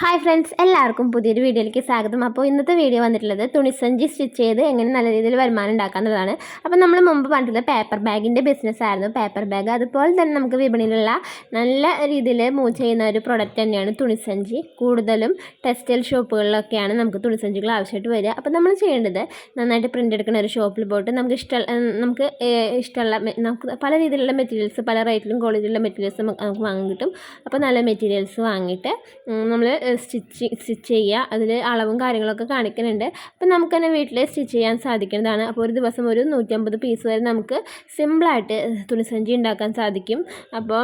Hi friends എല്ലാവർക്കും പുതിയൊരു വീഡിയോയിലേക്ക് സ്വാഗതം. അപ്പോൾ ഇന്നത്തെ വീഡിയോ വന്നിട്ടുള്ളത് തുണിസഞ്ചി സ്റ്റിച്ച് ചെയ്ത് എങ്ങനെ നല്ല രീതിയിൽ വരുമാനം ഉണ്ടാക്കാന്നുള്ളതാണ്. അപ്പോൾ നമ്മൾ മുമ്പ് പറഞ്ഞിട്ടുള്ള പേപ്പർ ബാഗിന്റെ ബിസിനസ് ആയിരുന്നു. പേപ്പർ ബാഗ് അതുപോലെ തന്നെ നമുക്ക് വിപണിയിലുള്ള നല്ല രീതിയിൽ മൂവ് ചെയ്യുന്ന ഒരു പ്രൊഡക്റ്റ് തന്നെയാണ് തുണിസഞ്ചി. കൂടുതലും ടെക്സ്റ്റൈൽ ഷോപ്പുകളിലൊക്കെയാണ് നമുക്ക് തുണിസഞ്ചികൾ ആവശ്യമായിട്ട് വരിക. അപ്പോൾ നമ്മൾ ചെയ്യേണ്ടത് നന്നായിട്ട് പ്രിന്റ് എടുക്കുന്ന ഒരു ഷോപ്പിൽ പോയിട്ട് നമുക്ക് ഇഷ്ട നമുക്ക് ഇഷ്ടമുള്ള നമുക്ക് പല രീതിയിലുള്ള മെറ്റീരിയൽസ് പല റേറ്റിലും ക്വാളിറ്റിയിലുള്ള മെറ്റീരിയൽസ് നമുക്ക് വാങ്ങാൻ കിട്ടും. അപ്പോൾ നല്ല മെറ്റീരിയൽസ് വാങ്ങിയിട്ട് നമ്മൾ സ്റ്റിച്ച് സ്റ്റിച്ച് ചെയ്യുക. അതിൽ അളവും കാര്യങ്ങളൊക്കെ കാണിക്കുന്നുണ്ട്. അപ്പം നമുക്ക് തന്നെ വീട്ടിൽ സ്റ്റിച്ച് ചെയ്യാൻ സാധിക്കുന്നതാണ്. അപ്പോൾ ഒരു ദിവസം ഒരു നൂറ്റമ്പത് പീസ് വരെ നമുക്ക് സിമ്പിളായിട്ട് തുണിസഞ്ചി ഉണ്ടാക്കാൻ സാധിക്കും. അപ്പോൾ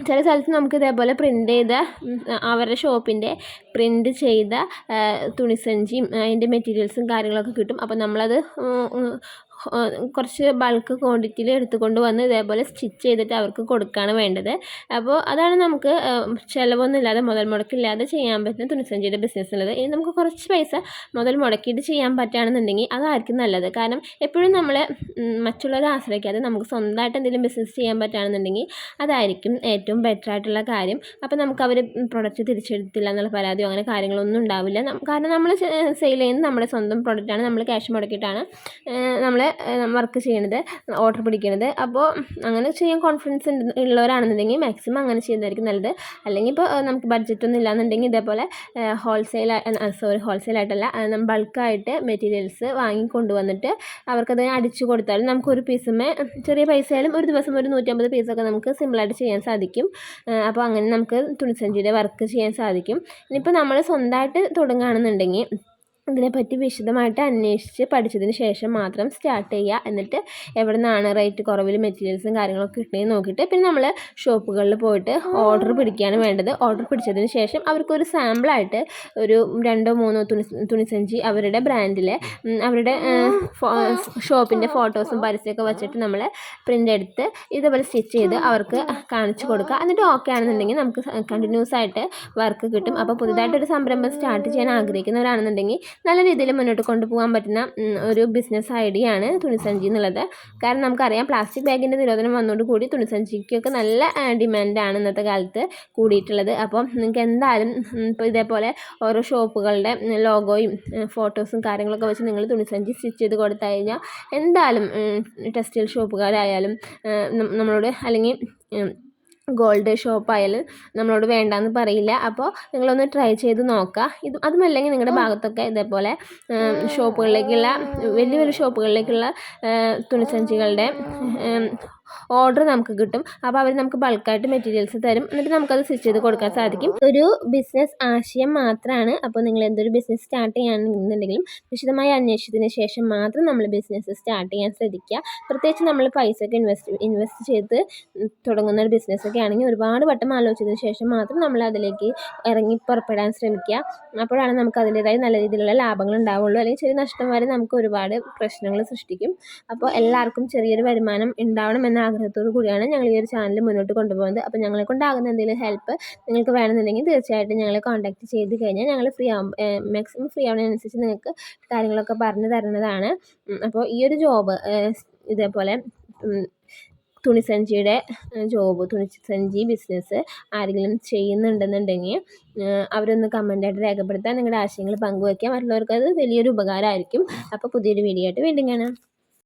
ചില സ്ഥലത്ത് നമുക്ക് ഇതേപോലെ പ്രിന്റ് ചെയ്ത അവരുടെ ഷോപ്പിന്റെ പ്രിന്റ് ചെയ്ത തുണിസഞ്ചിയും അതിന്റെ മെറ്റീരിയൽസും കാര്യങ്ങളൊക്കെ കിട്ടും. അപ്പോൾ നമ്മളത് കുറച്ച് ബൾക്ക് ക്വാണ്ടിറ്റിയിൽ എടുത്തുകൊണ്ട് വന്ന് ഇതേപോലെ സ്റ്റിച്ച് ചെയ്തിട്ട് അവർക്ക് കൊടുക്കുകയാണ് വേണ്ടത്. അപ്പോൾ അതാണ് നമുക്ക് ചിലവൊന്നും ഇല്ലാതെ മുതൽ മുടക്കില്ലാതെ ചെയ്യാൻ പറ്റുന്ന തുണിസഞ്ചിയുടെ ബിസിനസ് ഉള്ളത് ഇനി നമുക്ക് കുറച്ച് പൈസ മുതൽ മുടക്കിയിട്ട് ചെയ്യാൻ പറ്റുകയാണെന്നുണ്ടെങ്കിൽ അതായിരിക്കും നല്ലത്. കാരണം എപ്പോഴും നമ്മൾ മറ്റുള്ളവരെ ആശ്രയിക്കാതെ നമുക്ക് സ്വന്തമായിട്ട് എന്തെങ്കിലും ബിസിനസ് ചെയ്യാൻ പറ്റുകയാണെന്നുണ്ടെങ്കിൽ അതായിരിക്കും ഏറ്റവും ബെറ്റർ ആയിട്ടുള്ള കാര്യം. അപ്പോൾ നമുക്ക് അവർ പ്രൊഡക്റ്റ് തിരിച്ചെടുത്തില്ല എന്നുള്ള പരാതിയോ അങ്ങനെ കാര്യങ്ങളൊന്നും ഉണ്ടാവില്ല. കാരണം നമ്മൾ സെയിൽ ചെയ്യുന്നത് നമ്മുടെ സ്വന്തം പ്രൊഡക്റ്റാണ് നമ്മൾ ക്യാഷ് മുടക്കിയിട്ടാണ്. നമ്മൾ വർക്ക് ചെയ്യണത് ഓർഡർ പിടിക്കണത്. അപ്പോൾ അങ്ങനെ ചെയ്യാൻ കോൺഫിഡൻസ് ഉള്ളവരാണെന്നുണ്ടെങ്കിൽ മാക്സിമം അങ്ങനെ ചെയ്യുന്നതായിരിക്കും നല്ലത്. അല്ലെങ്കിൽ ഇപ്പോൾ നമുക്ക് ബഡ്ജറ്റൊന്നും ഇല്ലാന്നുണ്ടെങ്കിൽ ഇതേപോലെ ഹോൾസെയിൽ സോറി ഹോൾസെയിൽ ഹോൾസെയിലായിട്ടല്ല ബൾക്കായിട്ട് മെറ്റീരിയൽസ് വാങ്ങി കൊണ്ടുവന്നിട്ട് അവർക്കത് അടിച്ചു കൊടുത്താലും നമുക്ക് ഒരു പീസുമേ ചെറിയ പൈസയാലും ഒരു ദിവസം ഒരു നൂറ്റമ്പത് പീസൊക്കെ നമുക്ക് സിമ്പിളായിട്ട് ചെയ്യാൻ സാധിക്കും. അപ്പോൾ അങ്ങനെ നമുക്ക് തുണിസഞ്ചിയുടെ വർക്ക് ചെയ്യാൻ സാധിക്കും. ഇനിയിപ്പോൾ നമ്മൾ സ്വന്തമായിട്ട് തുടങ്ങുകയാണെന്നുണ്ടെങ്കിൽ ഇതിനെപ്പറ്റി വിശദമായിട്ട് അന്വേഷിച്ച് പഠിച്ചതിന് ശേഷം മാത്രം സ്റ്റാർട്ട് ചെയ്യുക. എന്നിട്ട് എവിടെ നിന്നാണ് റേറ്റ് കുറവിൽ മെറ്റീരിയൽസും കാര്യങ്ങളൊക്കെ കിട്ടുന്നത് നോക്കിയിട്ട് പിന്നെ നമ്മൾ ഷോപ്പുകളിൽ പോയിട്ട് ഓർഡർ പിടിക്കുകയാണ് വേണ്ടത്. ഓർഡർ പിടിച്ചതിന് ശേഷം അവർക്കൊരു സാമ്പിളായിട്ട് ഒരു രണ്ടോ മൂന്നോ തുണി തുണിസഞ്ചി അവരുടെ ബ്രാൻഡിലെ അവരുടെ ഷോപ്പിന്റെ ഫോട്ടോസും പരസ്യമൊക്കെ വെച്ചിട്ട് നമ്മൾ പ്രിന്റ് എടുത്ത് ഇതേപോലെ സ്റ്റിച്ച് ചെയ്ത് അവർക്ക് കാണിച്ചു കൊടുക്കുക. എന്നിട്ട് ഓക്കെ ആണെന്നുണ്ടെങ്കിൽ നമുക്ക് കണ്ടിന്യൂസ് ആയിട്ട് വർക്ക് കിട്ടും. അപ്പോൾ പുതുതായിട്ടൊരു സംരംഭം സ്റ്റാർട്ട് ചെയ്യാൻ ആഗ്രഹിക്കുന്നവരാണെന്നുണ്ടെങ്കിൽ നല്ല രീതിയിൽ മുന്നോട്ട് കൊണ്ടുപോകാൻ പറ്റുന്ന ഒരു ബിസിനസ് ഐഡിയ ആണ് തുണിസഞ്ചി എന്നുള്ളത്. കാരണം നമുക്കറിയാം പ്ലാസ്റ്റിക് ബാഗിന്റെ നിരോധനം വന്നതോടുകൂടി തുണിസഞ്ചിക്കൊക്കെ നല്ല ഡിമാൻഡാണ് ഇന്നത്തെ കാലത്ത് കൂടിയിട്ടുള്ളത്. അപ്പോൾ നിങ്ങൾക്ക് എന്തായാലും ഇപ്പോൾ ഇതേപോലെ ഓരോ ഷോപ്പുകളുടെ ലോഗോയും ഫോട്ടോസും കാര്യങ്ങളൊക്കെ വെച്ച് നിങ്ങൾ തുണിസഞ്ചി സ്റ്റിച്ച് ചെയ്ത് കൊടുത്തു കഴിഞ്ഞാൽ എന്തായാലും ടെക്സ്റ്റൈൽ ഷോപ്പുകാരായാലും നമ്മളോട് അല്ലെങ്കിൽ ഗോൾഡ് ഷോപ്പായാലും നമ്മളോട് വേണ്ടാന്ന് പറയില്ല. അപ്പോൾ നിങ്ങളൊന്ന് ട്രൈ ചെയ്ത് നോക്കുക ഇത് അതുമല്ലെങ്കിൽ നിങ്ങളുടെ ഭാഗത്തൊക്കെ ഇതേപോലെ ഷോപ്പുകളിലേക്കുള്ള വലിയ വലിയ ഷോപ്പുകളിലേക്കുള്ള തുണിസഞ്ചികളുടെ ഓർഡർ നമുക്ക് കിട്ടും. അപ്പോൾ അവർ നമുക്ക് ബൾക്കായിട്ട് മെറ്റീരിയൽസ് തരും. എന്നിട്ട് നമുക്കത് സ്റ്റിച്ച് ചെയ്ത് കൊടുക്കാൻ സാധിക്കും. ഒരു ബിസിനസ് ആശയം മാത്രമാണ് അപ്പോൾ നിങ്ങൾ എന്തൊരു ബിസിനസ് സ്റ്റാർട്ട് ചെയ്യുകയാണെന്നുണ്ടെങ്കിലും വിശദമായി അന്വേഷിച്ചതിന് ശേഷം മാത്രം നമ്മൾ ബിസിനസ് സ്റ്റാർട്ട് ചെയ്യാൻ ശ്രദ്ധിക്കുക. പ്രത്യേകിച്ച് നമ്മൾ പൈസ ഒക്കെ ഇൻവെസ്റ്റ് ഇൻവെസ്റ്റ് ചെയ്ത് തുടങ്ങുന്ന ഒരു ബിസിനസ്സൊക്കെ ആണെങ്കിൽ ഒരുപാട് വട്ടം ആലോചിച്ചതിന് ശേഷം മാത്രം നമ്മൾ അതിലേക്ക് ഇറങ്ങി പുറപ്പെടാൻ ശ്രമിക്കുക. അപ്പോഴാണ് നമുക്ക് അതിന്റെതായ നല്ല രീതിയിലുള്ള ലാഭങ്ങൾ ഉണ്ടാവുള്ളൂ. അല്ലെങ്കിൽ ചെറിയ നഷ്ടം വരെ നമുക്ക് ഒരുപാട് പ്രശ്നങ്ങൾ സൃഷ്ടിക്കും. അപ്പോൾ എല്ലാവർക്കും ചെറിയൊരു വരുമാനം ഉണ്ടാവണം എന്ന ആഗ്രഹത്തോടു കൂടിയാണ് ഞങ്ങൾ ഈ ഒരു ചാനൽ മുന്നോട്ട് കൊണ്ടുപോകുന്നത്. അപ്പോൾ ഞങ്ങളെ കൊണ്ടാകുന്ന എന്തെങ്കിലും ഹെൽപ്പ് നിങ്ങൾക്ക് വേണമെന്നുണ്ടെങ്കിൽ തീർച്ചയായിട്ടും ഞങ്ങളെ കോൺടാക്ട് ചെയ്ത് കഴിഞ്ഞാൽ ഞങ്ങൾ ഫ്രീ ആവും. മാക്സിമം ഫ്രീ ആവുന്നതിനനുസരിച്ച് നിങ്ങൾക്ക് കാര്യങ്ങളൊക്കെ പറഞ്ഞു തരുന്നതാണ്. അപ്പോൾ ഈ ഒരു ജോബ് ഇതേപോലെ തുണിസഞ്ചിയുടെ ജോബ് തുണിസഞ്ചി ബിസിനസ് ആരെങ്കിലും ചെയ്യുന്നുണ്ടെന്നുണ്ടെങ്കിൽ അവരൊന്ന് കമന്റായിട്ട് രേഖപ്പെടുത്താൻ നിങ്ങളുടെ ആശയങ്ങൾ പങ്കുവയ്ക്കാൻ മറ്റുള്ളവർക്ക് അത് വലിയൊരു ഉപകാരമായിരിക്കും. അപ്പോൾ പുതിയൊരു വീഡിയോ ആയിട്ട് വീണ്ടും കാണാം.